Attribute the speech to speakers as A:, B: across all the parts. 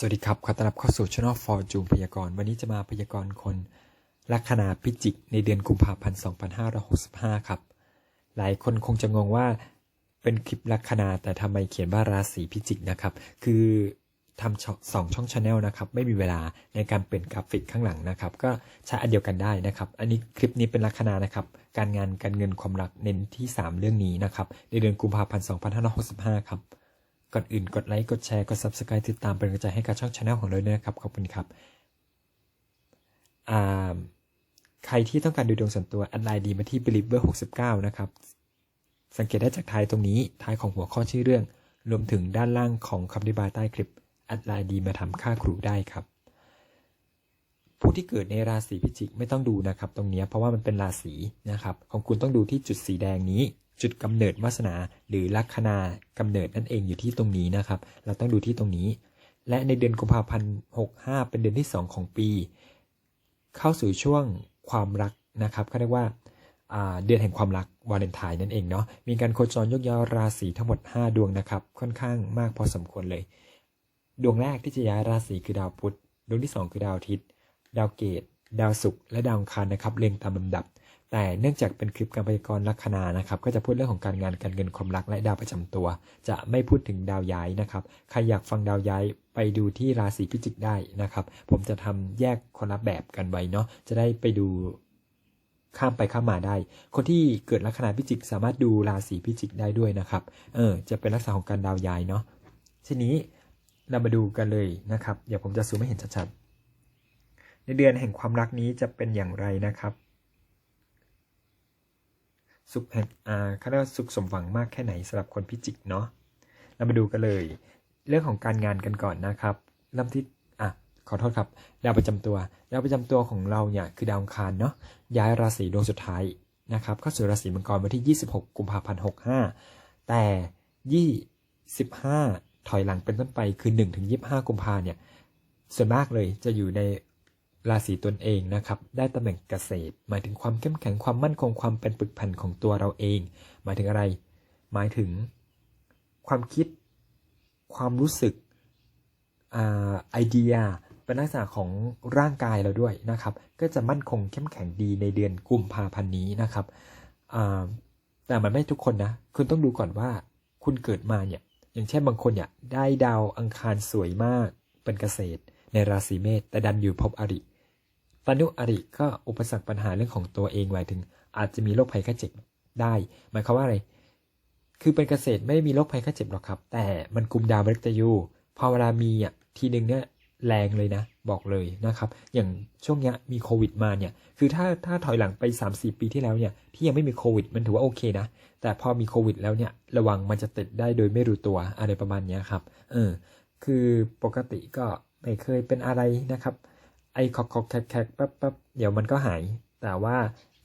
A: สวัสดีครับ ขอต้อนรับเข้าสู่ช่องฟอร์จูนพยากรณ์ วันนี้จะมาพยากรณ์คนลัคนาพิจิก ในเดือนกุมภาพันธ์ 2565 ครับ หลายคนคงจะงงว่าเป็นคลิปลัคนาแต่ทำไมเขียนว่าราศีพิจิกนะครับ คือทำสองช่องชาแนลนะครับ ไม่มีเวลาในการเปลี่ยนกราฟิกข้างหลังนะครับ ก็ใช้อันเดียวกันได้นะครับ อันนี้คลิปนี้เป็นลัคนานะครับ การงานการเงินความรักเน้นที่ 3 เรื่องนี้นะครับ ในเดือนกุมภาพันธ์ 2565 ครับ ก่อนอื่นกดไลค์กดแชร์กด Subscribe ติดตามเป็นกำลังใจให้กับช่องชาแนลของเราด้วยนะครับ ขอบคุณครับอ่าใครที่ต้องการดูดวงส่วนตัวแอดไลน์ดีมาที่ believer 69 นะครับ สังเกตได้จากท้ายตรงนี้ท้ายของหัวข้อชื่อเรื่อง รวมถึงด้านล่างของคำอธิบายใต้คลิปแอดไลน์ดีมาทำค่าครูได้ครับ ผู้ที่เกิดในราศีพิจิกไม่ต้องดูนะครับ ตรงนี้เพราะว่ามันเป็นราศีนะครับ ของคุณต้องดูที่จุดสีแดงนี้ จุดกำเนิดวาสนา หรือลัคนากำเนิดนั่นเองอยู่ที่ตรงนี้นะครับ เราต้องดูที่ตรงนี้ และในเดือนกุมภาพันธ์65 เป็นเดือนที่ 2 ของปี เข้าสู่ช่วงความรักนะครับเขาเรียกว่าเดือนแห่งความรักวาเลนไทน์นั่นเองเนาะมีการโคจรยกย้ายราศีทั้งหมด 5 ดวงนะครับ ค่อนข้างมากพอสมควรเลย ดวงแรกที่จะย้ายราศีคือดาวพุธดวงที่ 2 คือดาวอาทิตย์ ดาวเกต ดาวศุกร์และดาวอังคารนะครับเรียงตามลำดับ แต่เนื่องจากเป็นคลิปการพยากรณ์ลัคนานะครับ ก็จะพูดเรื่องของการงานการเงินความรักและดาวประจำตัว จะไม่พูดถึงดาวย้ายนะครับ ใครอยากฟังดาวย้ายไปดูที่ราศีพิจิกได้นะครับ ผมจะทำแยกคนละแบบกันไว้เนาะ จะได้ไปดูข้ามไปข้ามมาได้ คนที่เกิดลัคนาพิจิกสามารถดูราศีพิจิกได้ด้วยนะครับ เออ จะเป็นลักษณะของการดาวย้ายเนาะ ทีนี้เรามาดูกันเลยนะครับ เดี๋ยวผมจะซูมให้เห็นชัดๆ ในเดือนแห่งความรักนี้จะเป็นอย่างไรนะครับ สุขแห่งอาเขาเรียกว่าสุขสมหวังมากแค่ไหนสำหรับคนพิจิกเนาะเรามาดูกันเลย เรื่องของการงานกันก่อนนะครับเริ่มที่อะขอโทษครับดาวประจำตัวดาวประจำตัวของเราเนี่ยคือดาวอังคารเนาะย้ายราศีดวงสุดท้ายนะครับเข้าสู่ราศีมังกรวันที่ 26 กุมภาพันธ์65 แต่ 25 ถอยหลังเป็นต้นไปคือ1ถึง25 กุมภาเนี่ยส่วนมากเลยจะอยู่ใน ราศีตนเองนะครับ ได้ตำแหน่งเกษตร หมายถึงความเข้มแข็งความมั่นคงความเป็นปึกแผ่นของตัวเราเอง หมายถึงอะไร หมายถึงความคิด ความรู้สึกอ่าไอเดียเป็นลักษณะของร่างกายเราด้วยนะครับ ก็จะมั่นคงเข้มแข็งดีในเดือนกุมภาพันธ์นี้นะครับอ่าแต่มันไม่ทุกคนนะ คุณต้องดูก่อนว่าคุณเกิดมาเนี่ย อย่างเช่นบางคนเนี่ยได้ดาวอังคารสวยมากเป็นเกษตรในราศีเมษแต่ดันอยู่ภพอริ ตนุอริก็อุปสรรคปัญหาเรื่องของตัวเองหมายถึง อาจจะมีโรคภัยไข้เจ็บได้ หมายความว่าอะไร คือเป็นเกษตรไม่ได้มีโรคภัยไข้เจ็บหรอกครับ แต่มันกลุ่มดาวมฤตยูพอเวลามีอะทีหนึ่งเนี่ยแรงเลยนะ บอกเลยนะครับ อย่างช่วงเนี้ยมีโควิดมาเนี่ย คือถ้าถ้าถอยหลังไป 3-4 ปีที่แล้วเนี่ย ที่ยังไม่มีโควิดมันถือว่าโอเคนะ แต่พอมีโควิดแล้วเนี่ย ระวังมันจะติดได้โดยไม่รู้ตัวอะไรประมาณเนี้ยครับ เออ คือปกติก็ไม่เคยเป็นอะไรนะครับ ไอ้คอกคอกแคกแคกปั๊บปั๊บเดี๋ยวมันก็หาย แต่ว่า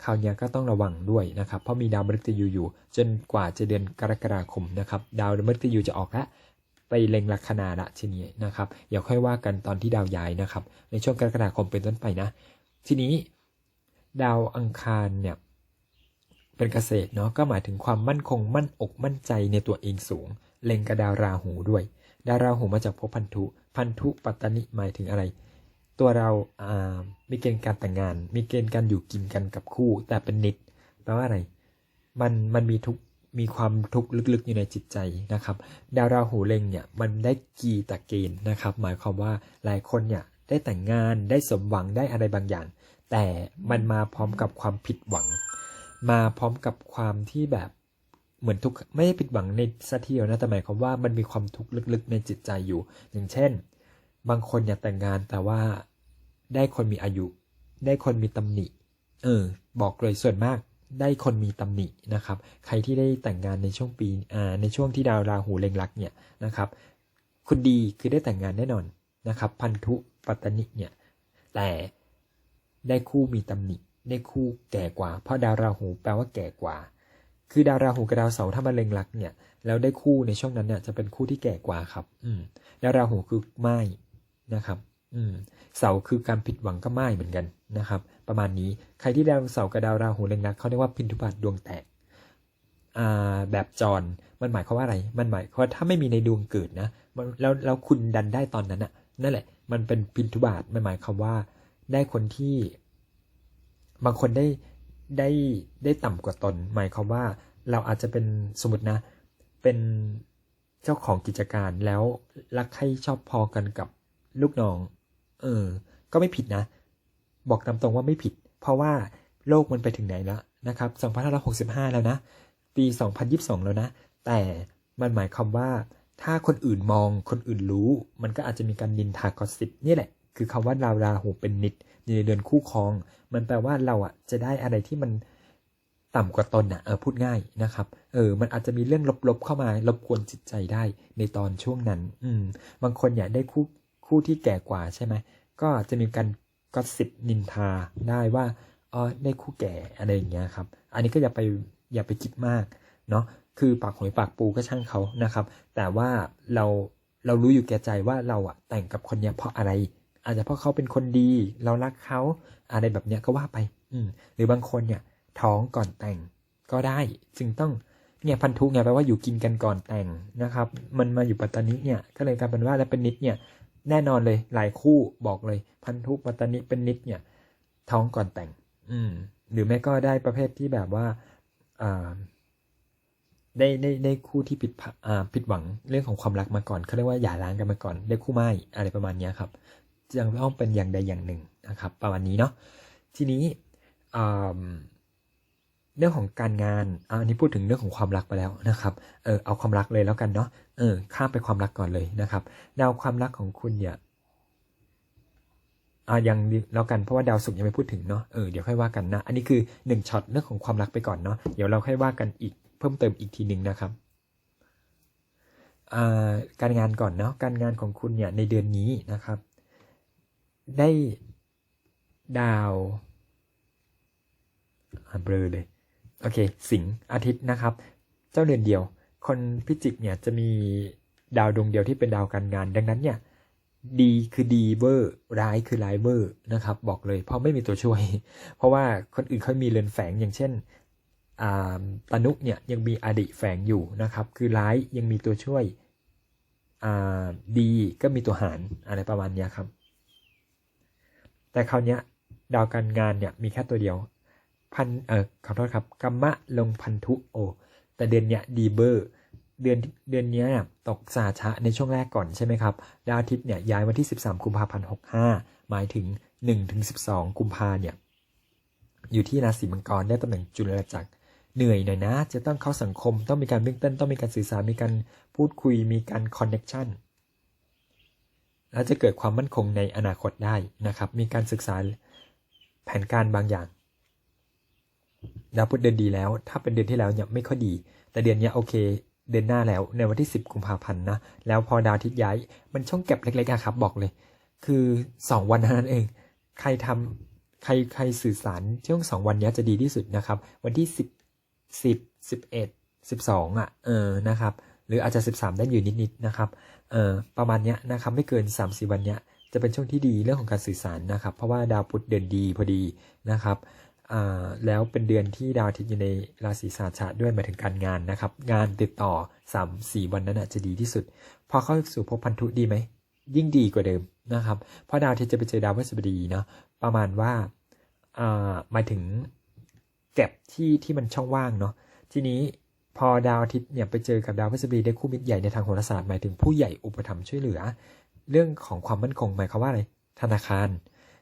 A: คราวนี้ก็ต้องระวังด้วยนะครับ เพราะมีดาวมฤตยูอยู่ จนกว่าจะเดือนกรกฎาคมนะครับ ดาวมฤตยูจะออกล้วไปเล็งลัคนาละทีนี้นะครับเดี๋ยวค่อยว่ากันตอนที่ดาวย้ายนะครับ ในช่วงกรกฎาคมเป็นต้นไปนะ ทีนี้ ดาวอังคารเนี่ยเป็นเกษตรเนาะก็หมายถึงความมั่นคงมั่นอกมั่นใจในตัวเองสูง เล็งกับดาวราหูด้วย ดาวราหูมาจากภพพันธุ พันธุปัตตนิหมายถึงอะไร ตัวเราอ่ามีเกณฑ์การแต่งงาน มีเกณฑ์การอยู่กินกันกับคู่ แต่เป็นนิดแปลว่าอะไร มันมันมีทุกมีความทุกข์ลึกๆอยู่ในจิตใจนะครับ ดาวราหูเล็งเนี่ยมันได้กีตะเกณฑ์นะครับ หมายความว่าหลายคนเนี่ยได้แต่งงานได้สมหวังได้อะไรบางอย่าง แต่มันมาพร้อมกับความผิดหวัง มาพร้อมกับความที่แบบเหมือนทุกไม่ได้ผิดหวังในสัทีเดียวนะแต่หมายความว่ามันมีความทุกข์ลึกๆ ในจิตใจอยู่ อย่างเช่น บางคนอยากแต่งงานแต่ว่า ได้คนมีอายุ ได้คนมีตำหนิ เออ บอกเลยส่วนมากได้คนมีตำหนินะครับ ใครที่ได้แต่งงานในช่วงปีอ่าในช่วงที่ดาวราหูเล็งลักเนี่ยนะครับ คุณดีคือได้แต่งงานแน่นอนนะครับ พันธุปัตตนิเนี่ย แต่ได้คู่มีตำหนิ ได้คู่แก่กว่า เพราะดาวราหูแปลว่าแก่กว่า คือดาวราหูกับดาวเสาร์ถ้ามาเล็งลักเนี่ย แล้วได้คู่ในช่วงนั้นเนี่ยจะเป็นคู่ที่แก่กว่าครับ อืมดาวราหูคือไม้นะครับ อืมเสาคือการผิดหวังก็ไม่เหมือนกันนะครับ ประมาณนี้ใครที่ดาวเสากับดาวราหูเล็งรักเขาเรียกว่าพินทุบาทดวงแตกอ่าแบบจรมันหมายความว่าอะไร มันหมายความว่าถ้าไม่มีในดวงเกิดนะมันแล้วแล้วคุณดันได้ตอนนั้นอะนั่นแหละ มันเป็นพินทุบาทมันหมายความว่าได้คนที่บางคนได้ได้ได้ต่ำกว่าตน หมายความว่าเราอาจจะเป็นสมมตินะ เป็นเจ้าของกิจการแล้วรักใครชอบพอกันกับลูกน้อง เออ ก็ไม่ผิดนะ บอกตามตรงว่าไม่ผิด เพราะว่าโลกมันไปถึงไหนแล้วนะครับ2565 แล้วนะ ปี 2022 แล้วนะ แต่มันหมายความว่าถ้าคนอื่นมองคนอื่นรู้ มันก็อาจจะมีการนินทากอสซิปนี่แหละ คือคำว่าดาราหูเป็นนิดอยู่ในเดือนคู่ครอง มันแปลว่าเราอะจะได้อะไรที่มันต่ำกว่าตนอะเออพูดง่ายนะครับ เออ มันอาจจะมีเรื่องลบๆเข้ามารบกวนจิตใจได้ในตอนช่วงนั้น อืม บางคนอยากได้คู่ คู่ที่แก่กว่าใช่ไหมก็จะมีการก็สิบนินทาได้ว่าอ๋อได้คู่แก่อะไรอย่างเงี้ยครับ อันนี้ก็อย่าไปอย่าไปคิดมากเนาะคือปากหอยปากปูก็ช่างเขานะครับ แต่ว่าเราเรารู้อยู่แก่ใจว่าเราอะแต่งกับคนเนี้ยเพราะอะไร อาจจะเพราะเขาเป็นคนดี เรารักเขาอะไรแบบเนี้ยก็ว่าไป อืมหรือบางคนเนี่ยท้องก่อนแต่งก็ได้ จึงต้องเนี่ยพันธุไงแปลว่าอยู่กินกันก่อนแต่งนะครับ มันมาอยู่ปัตตานิเนี่ยก็เลยกลายเป็นว่าแล้วเป็นนิดเนี่ย แน่นอนเลยหลายคู่บอกเลย พันธุปัตตานิเป็นนิดเนี่ย ท้องก่อนแต่ง อืม หรือแม่ก็ได้ประเภทที่แบบว่าอ่าได้ได้ได้คู่ที่ผิดพะอ่าผิดหวังเรื่องของความรักมาก่อนเขาเรียกว่าหย่าร้างกันมาก่อน ได้คู่ไม้อะไรประมาณนี้ครับยังต้องเป็นอย่างใดอย่างหนึ่งนะครับ ประมาณนี้เนาะทีนี้อ่า เรื่องของการงานอันนี้พูดถึงเรื่องของความรักไปแล้วนะครับ เออเอาความรักเลยแล้วกันเนาะ เออข้ามไปความรักก่อนเลยนะครับ ดาวความรักของคุณเนี่ยอ่ายังแล้วกันเพราะว่าดาวศุกร์ยังไม่พูดถึงเนาะ เออเดี๋ยวค่อยว่ากันนะ อันนี้คือหนึ่งช็อตเรื่องของความรักไปก่อนเนาะ เดี๋ยวเราค่อยว่ากันอีกเพิ่มเติมอีกทีหนึ่งนะครับอ่าการงานก่อนเนาะ การงานของคุณเนี่ยในเดือนนี้นะครับ ได้ดาวอ่าเบลอเลย โอเค สิงอาทิตย์นะครับ เจ้าเดือนเดียว คนพิจิกเนี่ยจะมีดาวดวงเดียวที่เป็นดาวการงาน ดังนั้นเนี่ยดีคือดีเวอร์ร้ายคือร้ายเวอร์นะครับ บอกเลยเพราะไม่มีตัวช่วย เพราะว่าคนอื่นเขามีเรือนแฝงอย่างเช่นอ่าตนุเนี่ยยังมีอดีแฝงอยู่นะครับ คือร้ายยังมีตัวช่วยดีก็มีตัวหารอะไรประมาณนี้ครับ แต่คราวเนี้ยดาวการงานเนี่ยมีแค่ตัวเดียว พันเออขอโทษครับกัมมะลงพันธุโอ แต่เดือนเนี้ยดีเบอร์ เดือนเดือนเนี้ยตกสาชะในช่วงแรกก่อนใช่ไหมครับดาวอาทิตย์เนี่ยย้ายวันที่ 13 กุมภาพันธ์65 หมายถึง1ถึง12 กุมภาเนี่ยอยู่ที่ราศีมังกรได้ตำแหน่งจุลจักรเหนื่อยหน่อยนะ จะต้องเข้าสังคมต้องมีการเบื้องต้นต้องมีการสื่อสารมีการพูดคุยมีการคอนเน็ชันแล้วจะเกิดความมั่นคงในอนาคตได้นะครับ มีการศึกษาแผนการบางอย่าง ดาวพุธเดือนดีแล้ว ถ้าเป็นเดือนที่แล้วเนี่ยไม่ค่อยดี แต่เดือนนี้โอเค เดือนหน้าแล้วในวันที่ 10กุมภาพันธ์นะ แล้วพอดาวอาทิตย์ย้ายมันช่องเก็บเล็กๆอะครับบอกเลย คือ 2 วันนั้นเอง ใครทำใครใครสื่อสารช่วงสองวันนี้จะดีที่สุดนะครับ วันที่10 10 11 12อะเออนะครับ หรืออาจจะ13ได้อยู่นิดๆนะครับเออประมาณเนี้ยนะครับไม่เกิน3 4วันเนี้ยจะเป็นช่วงที่ดีเรื่องของการสื่อสารนะครับ เพราะว่าดาวพุธเดือนดีพอดีนะครับ แล้วเป็นเดือนที่ดาวอาทิตย์อยู่ในราศีสาชะด้วยหมายถึงการงานนะครับ งานติดต่อ3 4วันนั้นจะดีที่สุด พอเข้าสู่ภพพันธุดีไหม ยิ่งดีกว่าเดิมนะครับ เพราะดาวอาทิตย์จะไปเจอดาวพฤหัสบดีเนาะประมาณว่าอ่าหมายถึงแก็บที่ที่มันช่องว่างเนาะทีนี้พอดาวอาทิตย์เนี่ยไปเจอกับดาวพฤหัสบดีได้คู่มิตรใหญ่ในทางโหราศาสตร์หมายถึงผู้ใหญ่อุปถัมภ์ช่วยเหลือ เรื่องของความมั่นคงหมายความว่าอะไรธนาคาร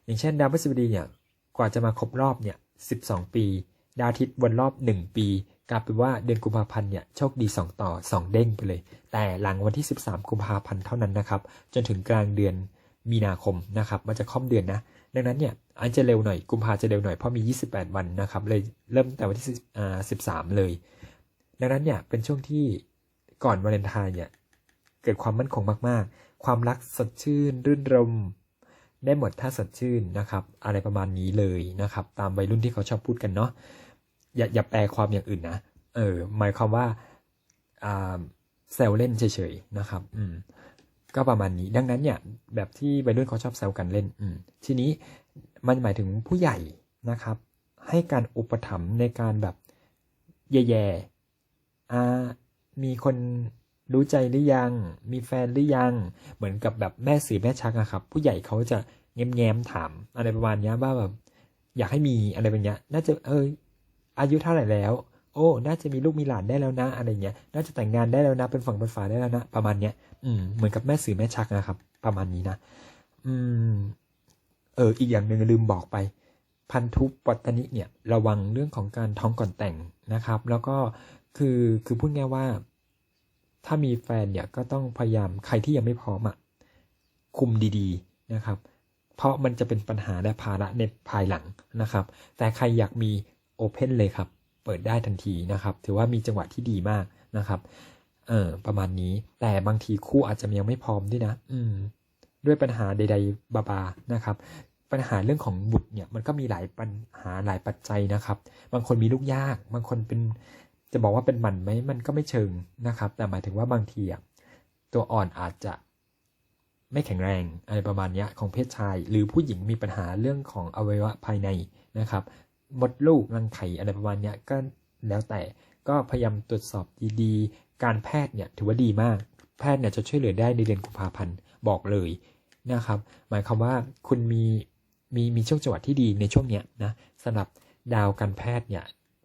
A: อย่างเช่น ดาวพฤหัสบดีเนี่ยกว่าจะมาครบรอบเนี่ย 12 ปี ดาวอาทิตย์วนรอบ 1 ปีกลายเป็นว่าเดือนกุมภาพันธ์เนี่ยโชคดี 2 ต่อ 2 เด้งไปเลย แต่หลังวันที่ 13 กุมภาพันธ์เท่านั้นนะครับ จนถึงกลางเดือนมีนาคมนะครับ มันจะค่อมเดือนนะ ดังนั้นเนี่ยอันจะเร็วหน่อย กุมภาจะเร็วหน่อยเพราะมี 28 วันนะครับ เลยเริ่มแต่วันที่13 เลย ดังนั้นเนี่ยเป็นช่วงที่ก่อนวาเลนไทน์เนี่ยเกิดความมั่นคงมาก ๆ ความรักสดชื่นรื่นรม ได้หมดถ้าสดชื่นนะครับ อะไรประมาณนี้เลยนะครับ ตามวัยรุ่นที่เขาชอบพูดกันเนาะอย่าอย่าแปลความอย่างอื่นนะเออหมายความว่าอ่าแซวเล่นเฉยๆนะครับ อืม ก็ประมาณนี้ ดังนั้นเนี่ย แบบที่วัยรุ่นเขาชอบแซวกันเล่น อืม ทีนี้มันหมายถึงผู้ใหญ่นะครับ ให้การอุปถัมภ์ในการแบบแย่ๆอ่ามีคน รู้ใจหรือยัง มีแฟนหรือยัง เหมือนกับแบบแม่สื่อแม่ชักอะครับ ผู้ใหญ่เขาจะแง้มๆถาม อะไรประมาณเนี้ยว่าแบบอยากให้มีอะไรแบบเนี้ยน่าจะเอออายุเท่าไหร่แล้ว โอ้ น่าจะมีลูกมีหลานได้แล้วนะ อะไรเงี้ย น่าจะแต่งงานได้แล้วนะ เป็นฝั่งเป็นฝาได้แล้วนะ ประมาณเนี้ย อืม เหมือนกับแม่สื่อแม่ชักนะครับ ประมาณนี้นะ อืม เออ อีกอย่างหนึ่งลืมบอกไป พันธุปัตตนิเนี่ย ระวังเรื่องของการท้องก่อนแต่งนะครับ แล้วก็คือ คือพูดง่ายว่า ถ้ามีแฟนเนี่ยก็ต้องพยายามใครที่ยังไม่พร้อมอะคุมดีๆนะครับ เพราะมันจะเป็นปัญหาและภาระในภายหลังนะครับ แต่ใครอยากมีโอเพนเลยครับ เปิดได้ทันทีนะครับ ถือว่ามีจังหวะที่ดีมากนะครับ เออประมาณนี้ แต่บางทีคู่อาจจะยังไม่พร้อมด้วยนะ อืม ด้วยปัญหาใด ๆ บาบานะครับ ปัญหาเรื่องของบุตรเนี่ยมันก็มีหลายปัญหาหลายปัจจัยนะครับ บางคนมีลูกยาก บางคนเป็น จะบอกว่าเป็นหมันไหมมันก็ไม่เชิงนะครับ แต่หมายถึงว่าบางทีอะตัวอ่อนอาจจะไม่แข็งแรงอะไรประมาณเนี้ยของเพศชาย หรือผู้หญิงมีปัญหาเรื่องของอวัยวะภายในนะครับมดลูกรังไข่อะไรประมาณเนี้ยก็แล้วแต่ก็พยายามตรวจสอบดีๆ การแพทย์เนี่ยถือว่าดีมาก แพทย์เนี่ยจะช่วยเหลือได้ในเดือนกุมภาพันธ์บอกเลยนะครับ หมายความว่าคุณมีมีมีช่วงจังหวะที่ดีในช่วงเนี้ยนะสำหรับดาวการแพทย์เนี่ย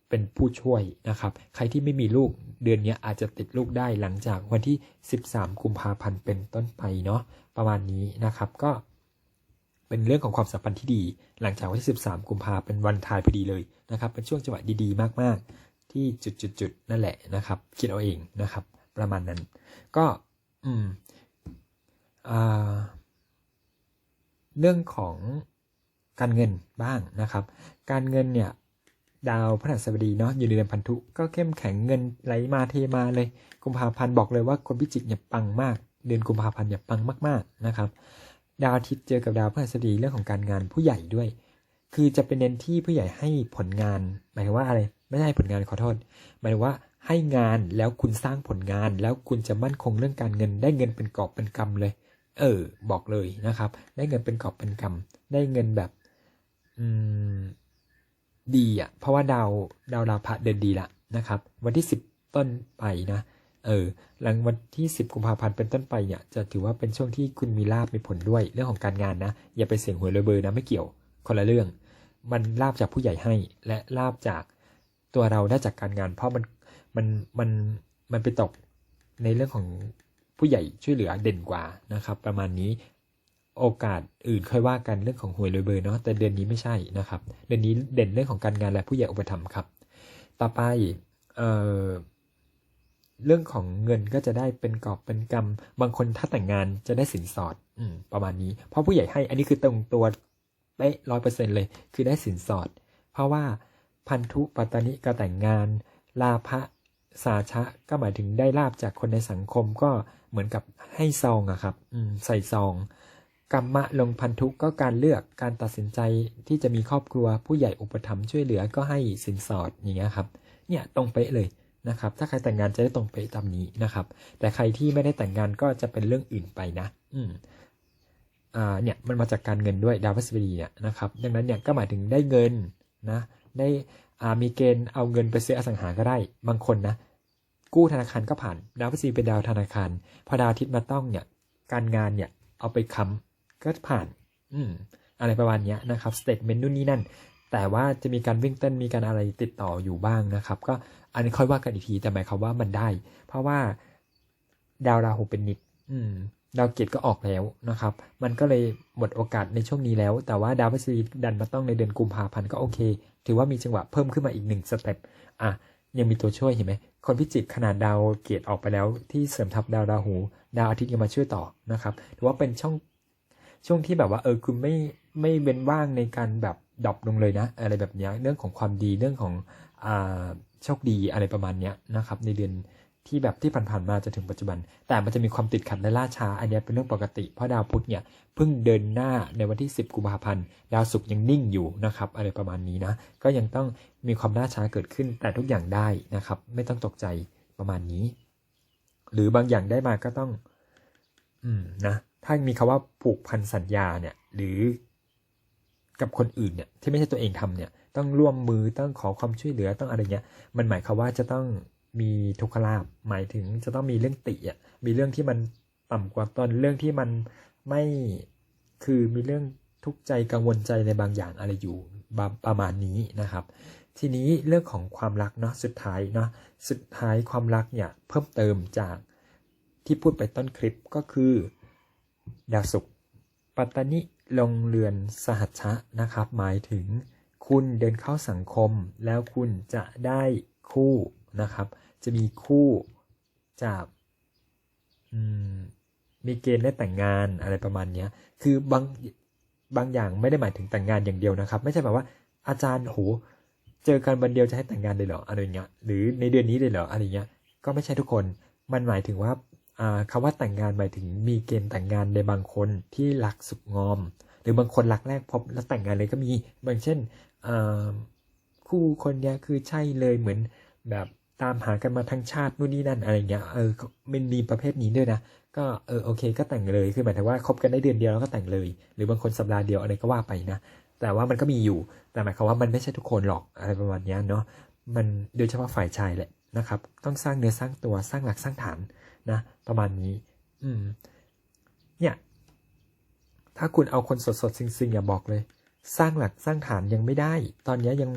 A: เป็นผู้ช่วยนะครับ ใครที่ไม่มีลูกเดือนนี้อาจจะติดลูกได้หลังจากวันที่ 13 กุมภาพันธ์เป็นต้นไปเนาะประมาณนี้นะครับก็เป็นเรื่องของความสัมพันธ์ที่ดี หลังจากวันที่ 13 กุมภาเป็นวันทายพอดีเลยนะครับ เป็นช่วงจังหวะดีๆ มากๆ ที่จุดๆๆนั่นแหละนะครับ คิดเอาเองนะครับ ประมาณนั้น ก็อืมอ่าเรื่องของการเงินบ้างนะครับ การเงินเนี่ย ดาวพฤหัสบดีเนาะอยู่ในเดือนพันธุก็เข้มแข็งเงินไหลมาเทมาเลยกุมภาพันธ์บอกเลยว่าคนพิจิกเนี่ยปังมาก เดือนกุมภาพันธ์เนี่ยปังมากๆนะครับ ดาวอาทิตย์เจอกับดาวพฤหัสบดีเรื่องของการงานผู้ใหญ่ด้วย คือจะเป็นเน้นที่ผู้ใหญ่ให้ผลงาน หมายถึงว่าอะไรไม่ใช่ผลงานขอโทษ หมายถึงว่าให้งานแล้วคุณสร้างผลงาน แล้วคุณจะมั่นคงเรื่องการเงิน ได้เงินเป็นกอบเป็นกำเลย เออ บอกเลยนะครับ ได้เงินเป็นกอบเป็นกำได้เงินแบบ อืม ดีอะ เพราะว่าดาวดาวดาพะเดินดีละนะครับ วันที่สิบต้นไปนะเออหลังวันที่สิบกุมภาพันธ์เป็นต้นไปเนี่ยจะถือว่าเป็นช่วงที่คุณมีลาบมีผลด้วยเรื่องของการงานนะ อย่าไปเสี่ยงหวยเลยเบอร์นะไม่เกี่ยวคนละเรื่อง มันลาบจากผู้ใหญ่ให้ และลาบจากตัวเราได้จากการงาน เพราะมันมันมันมันไปตกในเรื่องของผู้ใหญ่ช่วยเหลือเด่นกว่านะครับ ประมาณนี้ โอกาสอื่นค่อยว่ากันเรื่องของหวยรวยเบอร์เนาะแต่เดือนนี้ไม่ใช่นะครับ เดือนนี้เด่นเรื่องของการงานและผู้ใหญ่อุปถัมภ์ครับ ต่อไปเอ่อเรื่องของเงินก็จะได้เป็นกอบเป็นกำบางคนถ้าแต่งงานจะได้สินสอดอืประมาณนี้ เพราะผู้ใหญ่ให้อันนี้คือตรงตัวเป๊ะร้อยเปอร์เซ็นเลยคือได้สินสอด เพราะว่าพันธุปัตตานิก็แต่งงาน ลาภะสาชะก็หมายถึงได้ลาบจากคนในสังคมก็เหมือนกับให้ซองอะครับอืใส่ซอง กรรมะลงพันธุก็การเลือกการตัดสินใจที่จะมีครอบครัวผู้ใหญ่อุปถัมภ์ช่วยเหลือก็ให้สินสอดอย่างเงี้ยครับเนี่ยตรงเป๊ะเลยนะครับ ถ้าใครแต่งงานจะได้ตรงเป๊ะตามนี้นะครับ แต่ใครที่ไม่ได้แต่งงานก็จะเป็นเรื่องอื่นไปนะ อืมอ่าเนี่ยมันมาจากการเงินด้วยดาวพฤหัสบดีเนี่ยนะครับ ดังนั้นเนี่ยก็หมายถึงได้เงินนะได้อ่ามีเกณฑ์เอาเงินไปซื้ออสังหาก็ได้บางคนนะกู้ธนาคารก็ผ่าน ดาวพฤหัสบดีเป็นดาวธนาคาร พอดาวอาทิตย์มาต้องเนี่ยการงานเนี่ยเอาไปค้ำ ก็ผ่าน อืม อะไรประมาณเนี้ยนะครับสเตทเมนต์นู่นนี่นั่น แต่ว่าจะมีการวิ่งเต้นมีการอะไรติดต่ออยู่บ้างนะครับ ก็อันนี้ค่อยว่ากันอีกทีแต่หมายความว่ามันได้ เพราะว่าดาวราหูเป็นนิด อืมดาวเกตก็ออกแล้วนะครับ มันก็เลยหมดโอกาสในช่วงนี้แล้ว แต่ว่าดาวพฤหัสบดีดันมาต้องในเดือนกุมภาพันธ์ก็โอเค ถือว่ามีจังหวะเพิ่มขึ้นมาอีกหนึ่งสเต็ป อะ ยังมีตัวช่วยเห็นไหม คนพิจิกขนาดดาวเกตออกไปแล้ว ที่เสริมทับดาวราหู ดาวอาทิตย์ยังมาช่วยต่อนะครับ ถือว่าเป็นช่อง ช่วงที่แบบว่า เออคุณไม่ไม่เว้นว่างในการแบบดรอปลงเลยนะ อะไรแบบเนี้ยเรื่องของความดีเรื่องของอ่าโชคดีอะไรประมาณเนี้ยนะครับ ในเดือนที่แบบที่ผ่านๆมาจนถึงปัจจุบัน แต่มันจะมีความติดขัดและล่าช้า อันนี้เป็นเรื่องปกติ เพราะดาวพุธเนี่ยเพิ่งเดินหน้าในวันที่ 10 กุมภาพันธ์ ดาวศุกร์ยังนิ่งอยู่นะครับ อะไรประมาณนี้นะ ก็ยังต้องมีความล่าช้าเกิดขึ้น แต่ทุกอย่างได้นะครับ ไม่ต้องตกใจประมาณนี้ หรือบางอย่างได้มาก็ต้อง อืมนะ ถ้ามีคาว่าผูกพันสัญญาเนี่ย หรือกับคนอื่นเนี่ยที่ไม่ใช่ตัวเองทำเนี่ย ต้องร่วมมือต้องขอความช่วยเหลือต้องอะไรเงี้ย มันหมายความว่าจะต้องมีทุกขลาภหมายถึงจะต้องมีเรื่องติอะมีเรื่องที่มันต่ำกว่าตนเรื่องที่มันไม่คือมีเรื่องทุกข์ใจกังวลใจในบางอย่างอะไรอยู่ประมาณนี้นะครับ ทีนี้เรื่องของความรักเนาะสุดท้ายเนาะสุดท้ายความรักเนี่ยเพิ่มเติมจากที่พูดไปต้นคลิปก็คือ ดาวศุกร์ปัตตานิลงเรือนสหัชชะนะครับ หมายถึง คุณเดินเข้าสังคม แล้วคุณจะได้คู่นะครับ จะมีคู่จากมมีเกณฑ์ได้แต่งงานอะไรประมาณนี้คือบางบางอย่างไม่ได้หมายถึงแต่งงานอย่างเดียวนะครับ ไม่ใช่แบบว่าอาจารย์โหเจอกันวันเดียวจะให้แต่งงานเลยเหรออะไรเงี้ยหรือในเดือนนี้เลยเหรออะไรเงี้ยก็ไม่ใช่ทุกคนมันหมายถึงว่า คำว่าแต่งงานหมายถึงมีเกณฑ์แต่งงานในบางคนที่รักสุขงอม หรือบางคนรักแรกพบแล้วแต่งงานเลยก็มีบางเช่นคู่คนเนี้ยคือใช่เลยเหมือนแบบตามหากันมาทั้งชาตินู่นนี่นั่นอะไรเงี้ยเออมันมีประเภทนี้ด้วยนะก็เออโอเค ก็แต่งเลยคือหมายถึงว่าคบกันได้เดือนเดียวแล้วก็แต่งเลย หรือบางคนสัปดาห์เดียวอะไรก็ว่าไปนะแต่ว่ามันก็มีอยู่แต่หมายความว่ามันไม่ใช่ทุกคนหรอกอะไรประมาณนี้เนาะมันโดยเฉพาะฝ่ายชายแหละ นะครับ ต้องสร้างเนื้อสร้างตัวสร้างหลักสร้างฐานนะ ประมาณนี้ อืม เนี่ย ถ้าคุณเอาคนสดสดๆซิงๆอย่าบอกเลย สร้างหลักสร้างฐานยังไม่ได้ ตอนนี้ยัง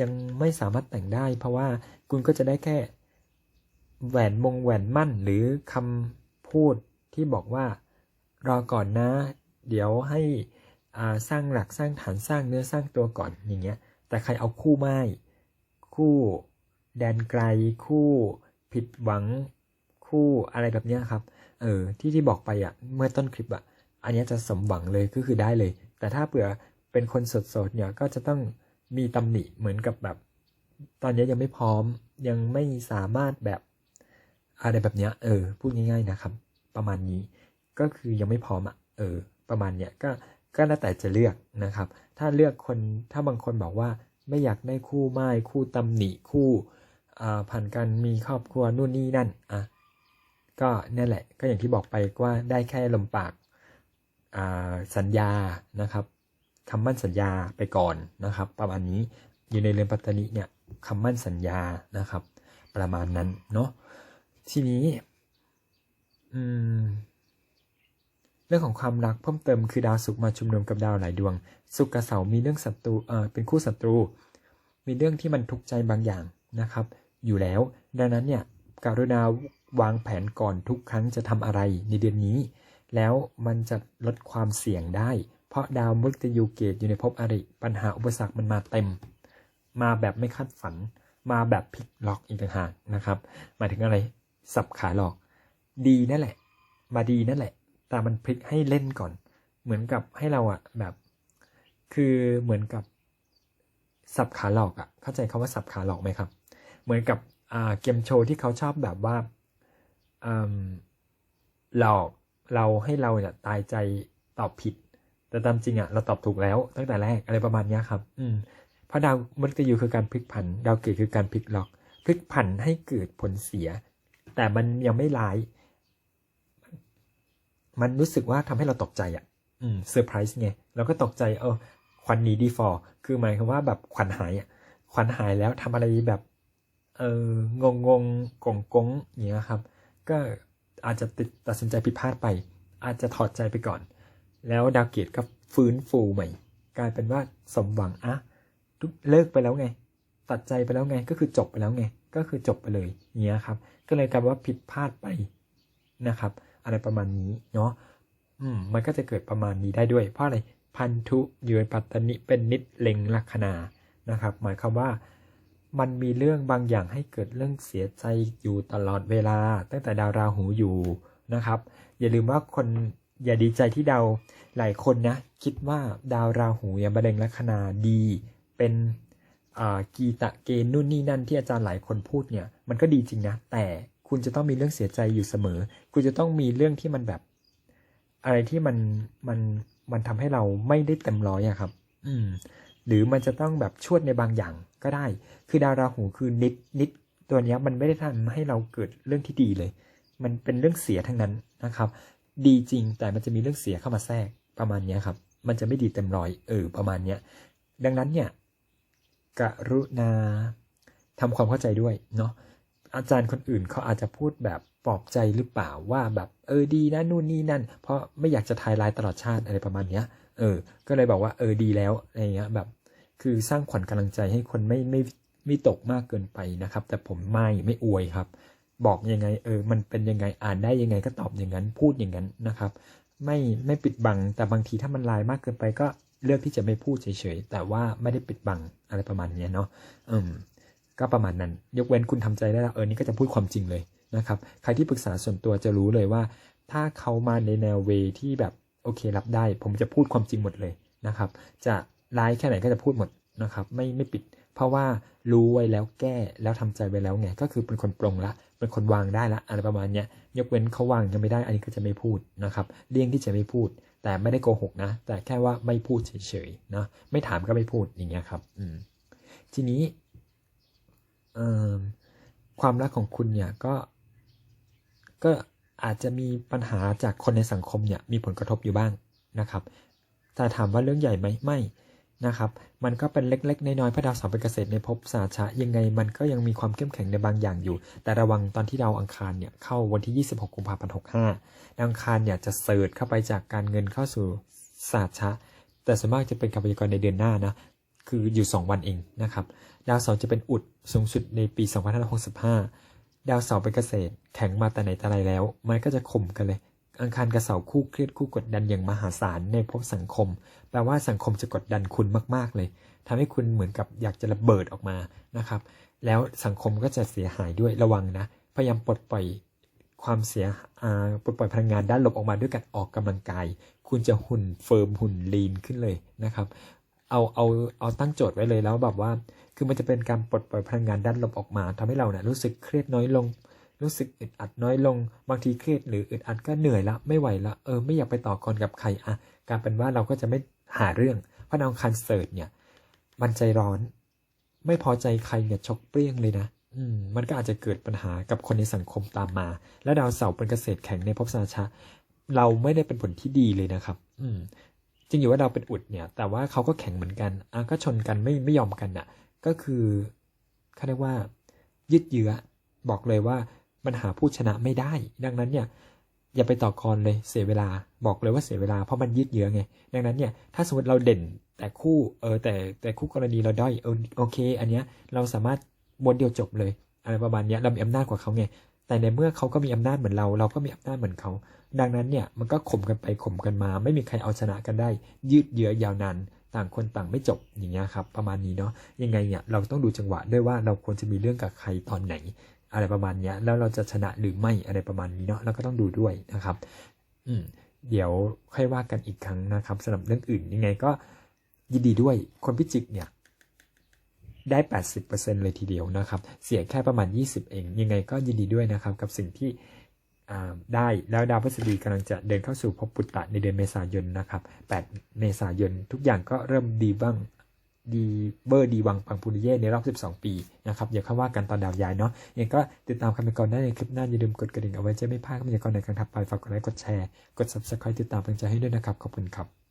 A: ยังไม่สามารถแต่งได้ เพราะว่าคุณก็จะได้แค่ แหวนมงแหวนมั่น หรือคำพูดที่บอกว่ารอก่อนนะ เดี๋ยวให้สร้างหลักสร้างฐานสร้างเนื้อสร้างตัวก่อนอย่างเงี้ย แต่ใครเอาคู่ไม้คู่ แดนไกลคู่ผิดหวังคู่อะไรแบบนี้ครับ เออที่ที่บอกไปอะเมื่อต้นคลิปอะ อันนี้จะสมหวังเลยก็คือได้เลย แต่ถ้าเผื่อเป็นคนสดๆเนี่ยก็จะต้องมีตำหนิเหมือนกับแบบ ตอนนี้ยังไม่พร้อมยังไม่สามารถแบบอะไรแบบเนี้ยเออพูดง่ายๆนะครับ ประมาณนี้ก็คือยังไม่พร้อมอะเออ ประมาณเนี้ยก็ก็แล้วแต่จะเลือกนะครับ ถ้าเลือกคนถ้าบางคนบอกว่าไม่อยากได้คู่ไม้คู่ตำหนิคู่ ผ่านการมีครอบครัวนู่นนี่นั่นอะก็นั่นแหละก็อย่างที่บอกไปว่าได้แค่ลมปากาสัญญานะครับคำมั่นสัญญาไปก่อนนะครับ ประมาณนี้อยู่ในเรือนปัตตานิเนี่ยคำมั่นสัญญานะครับ ประมาณนั้นเนาะทีนี้เรื่องของความรักเพิ่มเติมคือดาวศุกร์มาชุมนุมกับดาวหลายดวงศุกร์กับเสาร์มีเรื่องศัตรูเออเป็นคู่ศัตรู มีเรื่องที่มันทุกข์ใจบางอย่างนะครับ อยู่แล้ว ดังนั้นเนี่ยการุณาวางแผนก่อนทุกครั้งจะทำอะไรในเดือนนี้ แล้วมันจะลดความเสี่ยงได้ เพราะดาวมฤตยูเกตอยู่ในภพอริปัญหาอุปสรรคมันมาเต็ม มาแบบไม่คาดฝัน มาแบบพลิกล็อกอีกต่างหากนะครับหมายถึงอะไรสับขาหลอก ดีนั่นแหละ มาดีนั่นแหละ แต่มันพลิกให้เล่นก่อน เหมือนกับให้เราอะแบบ คือเหมือนกับสับขาหลอกอะเข้าใจคาว่าสับขาหลอกไหมครับ เหมือนกับเกมโชว์ที่เขาชอบแบบว่าหลอกเราให้เราเนี่ยตายใจตอบผิด แต่ตามจริงอะเราตอบถูกแล้วตั้งแต่แรกอะไรประมาณนี้ครับ อืมเพราะดาวมฤตยูคือการพลิกผัน ดาวเกตคือการพลิกล็อก พลิกผันให้เกิดผลเสีย แต่มันยังไม่ร้าย มันรู้สึกว่าทำให้เราตกใจอะ อืมเซอร์ไพรส์ไงเราก็ตกใจเออควันหนีดีฟอร์คือหมายความว่าแบบควันหายอะควันหายแล้วทำอะไรแบบ เอองงงกงกงอย่างเงี้ยครับ ก็อาจจะติดตัดสินใจผิดพลาดไป อาจจะถอดใจไปก่อน แล้วดาวเกตก็ฟื้นฟูใหม่ กลายเป็นว่าสมหวังอะเลิกไปแล้วไง ตัดใจไปแล้วไง ก็คือจบไปแล้วไง ก็คือจบไปเลยเงี้ยครับ ก็เลยกลายว่าผิดพลาดไปนะครับ อะไรประมาณนี้เนาะอืมมันก็จะเกิดประมาณนี้ได้ด้วย เพราะอะไรพันธุอยู่ในปัตตนิเป็นนิดเล็งลัคนานะครับ หมายความว่า มันมีเรื่องบางอย่างให้เกิดเรื่องเสียใจอยู่ตลอดเวลา ตั้งแต่ดาวราหูอยู่นะครับ อย่าลืมว่าคนอย่าดีใจที่ดาวหลายคนนะคิดว่าดาวราหูยังประเด็งลัคนาดี เป็นกีตะเกณฑ์นู่นนี่นั่นที่อาจารย์หลายคนพูดเนี่ยมันก็ดีจริงนะ แต่คุณจะต้องมีเรื่องเสียใจอยู่เสมอ คุณจะต้องมีเรื่องที่มันแบบ อะไรที่มันมันมันทำให้เราไม่ได้เต็มร้อยอะครับ อืม หรือมันจะต้องแบบชวดในบางอย่าง ก็ได้ คือดาวราหูคือนิดนิดตัวเนี้ยมันไม่ได้ทำให้เราเกิดเรื่องที่ดีเลย มันเป็นเรื่องเสียทั้งนั้นนะครับ ดีจริงแต่มันจะมีเรื่องเสียเข้ามาแทรกประมาณนี้ครับ มันจะไม่ดีเต็มร้อยเออประมาณเนี้ย ดังนั้นเนี่ยกรุณาทำความเข้าใจด้วยเนาะอาจารย์คนอื่นเขาอาจจะพูดแบบปลอบใจหรือเปล่าว่าแบบเออดีนะนู่นนี่นั่น เพราะไม่อยากจะทายร้ายตลอดชาติอะไรประมาณเนี้ยเออ ก็เลยบอกว่าเออดีแล้วอะไรเงี้ยแบบ คือสร้างขวัญกำลังใจให้คนไม่ไม่ไม่ตกมากเกินไปนะครับ แต่ผมไม่ไม่อวยครับ บอกยังไงเออ มันเป็นยังไงอ่านได้ยังไงก็ตอบอย่างนั้น พูดอย่างนั้นนะครับ ไม่ไม่ปิดบัง แต่บางทีถ้ามันลายมากเกินไปก็เลือกที่จะไม่พูดเฉยๆ แต่ว่าไม่ได้ปิดบังอะไรประมาณนี้เนาะอืมก็ประมาณนั้น ยกเว้นคุณทำใจได้แล้วเออนี่ก็จะพูดความจริงเลยนะครับ ใครที่ปรึกษาส่วนตัวจะรู้เลยว่า ถ้าเขามาในแนวเวที่แบบโอเครับได้ ผมจะพูดความจริงหมดเลยนะครับ จะ ร้ายแค่ไหนก็จะพูดหมดนะครับ ไม่ไม่ปิด เพราะว่ารู้ไว้แล้วแก้แล้วทำใจไว้แล้วไงก็คือเป็นคนปรงละเป็นคนวางได้ละอะไรประมาณเนี้ยยกเว้นเขาวางยังไม่ได้อันนี้ก็จะไม่พูดนะครับเลี่ยงที่จะไม่พูด แต่ไม่ได้โกหกนะ แต่แค่ว่าไม่พูดเฉยๆนะไม่ถามก็ไม่พูดอย่างเงี้ยครับอืมทีนี้ความรักของคุณเนี่ยก็ก็อาจจะมีปัญหาจากคนในสังคมเนี่ยมีผลกระทบอยู่บ้างนะครับแต่ถามว่าเรื่องใหญ่ไหมไม่ นะครับ มันก็เป็นเล็กๆ น้อยๆพระดาวเสาร์เป็นเกษตรในภพสาชะยังไงมันก็ยังมีความเข้มแข็งในบางอย่างอยู่ แต่ระวังตอนที่ดาวอังคารเนี่ยเข้าวันที่ 26 กุมภาพันธ์65ดาวอังคารเนี่ยจะเสิร์ชเข้าไปจากการเงินเข้าสู่สาชะ แต่ส่วนมากจะเป็นการพยากรณ์ในเดือนหน้านะ คืออยู่ 2 วันเองนะครับ ดาวเสาร์จะเป็นอุดสูงสุดในปี2565ดาวเสาร์เป็นเกษตรแข็งมาแต่ไหนแต่ไรแล้ว มันก็จะข่มกันเลย อังคารกับเสาคู่เครียดคู่กดดันอย่างมหาศาลในภพสังคม แปลว่าสังคมจะกดดันคุณมาก ๆ เลยทำให้คุณเหมือนกับอยากจะระเบิดออกมานะครับ แล้วสังคมก็จะเสียหายด้วยระวังนะ พยายามปลดปล่อยความเสียปลดปล่อยพลังงานด้านลบออกมาด้วยการออกกำลังกาย คุณจะหุ่นเฟิร์มหุ่นลีนขึ้นเลยนะครับ เอาเอาเอาตั้งโจทย์ไว้เลยแล้วแบบว่า คือมันจะเป็นการปลดปล่อยพลังงานด้านลบออกมาทำให้เราเนี่ยรู้สึกเครียดน้อยลง รู้สึกอึดอัดน้อยลง บางทีเครียดหรืออึดอัดก็เหนื่อยละไม่ไหวละเออไม่อยากไปต่อกรกับใครอะการเป็นว่าเราก็จะไม่หาเรื่อง เพราะดาวอังคารเสิร์ตเนี่ย มันใจร้อน ไม่พอใจใครเนี่ยชกเปรี้ยงเลยนะอืมมันก็อาจจะเกิดปัญหากับคนในสังคมตามมา แล้วดาวเสาร์เป็นเกษตรแข็งในภพสาชะเราไม่ได้เป็นผลที่ดีเลยนะครับ อืมจริงอยู่ว่าเราเป็นอุดเนี่ย แต่ว่าเขาก็แข็งเหมือนกันอะก็ชนกันไม่ไม่ยอมกันอะ ก็คือเขาเรียกว่า ยืดเยื้อบอกเลยว่า มันหาผู้ชนะไม่ได้ ดังนั้นเนี่ยอย่าไปต่อกรเลยเสียเวลาบอกเลยว่าเสียเวลาเพราะมันยืดเยื้อไง ดังนั้นเนี่ยถ้าสมมติเราเด่นแต่คู่เออแต่แต่คู่กรณีเราด้อยโอเค อันเนี้ยเราสามารถม้วนเดียวจบเลยอะไรประมาณเนี้ยเรามีอำนาจกว่าเขาไง แต่ในเมื่อเขาก็มีอำนาจเหมือนเรา เราก็มีอำนาจเหมือนเขา ดังนั้นเนี่ยมันก็ข่มกันไปข่มกันมา ไม่มีใครเอาชนะกันได้ ยืดเยื้อยาวนานต่างคนต่างไม่จบอย่างเงี้ยครับประมาณนี้เนาะยังไงเนี่ยเราต้องดูจังหวะด้วยว่าเราควรจะมีเรื่องกับใครตอนไหน อะไรประมาณนี้แล้วเราจะชนะหรือไม่อะไรประมาณนี้เนาะเราก็ต้องดูด้วยนะครับ อืมเดี๋ยวค่อยว่ากันอีกครั้งนะครับสำหรับเรื่องอื่นยังไงก็ยินดีด้วยคนพิจิกเนี่ยได้ 80%เลยทีเดียวนะครับ เสียแค่ประมาณ 20 เอง ยังไงก็ยินดีด้วยนะครับกับสิ่งที่ได้แล้วดาวพฤษฎีกำลังจะเดินเข้าสู่ภพปุตตะในเดือนเมษายนนะครับ 8 เมษายนทุกอย่างก็เริ่มดีบ้าง ดีเบอร์ดีวังปังปุริเย่ในรอบ 12 ปีนะครับอย่าเข้าว่ากันตอนดาวย้ายเนาะยังก็ติดตามคำพยากรณ์ได้ในคลิปหน้าอย่าลืมกดกระดิ่งเอาไว้จะไม่พลาดคำพยากรณ์ในครั้งถัดไปฝากกดไลค์กดแชร์กด subscribe ติดตามเป็นใจให้ด้วยนะครับขอบคุณครับ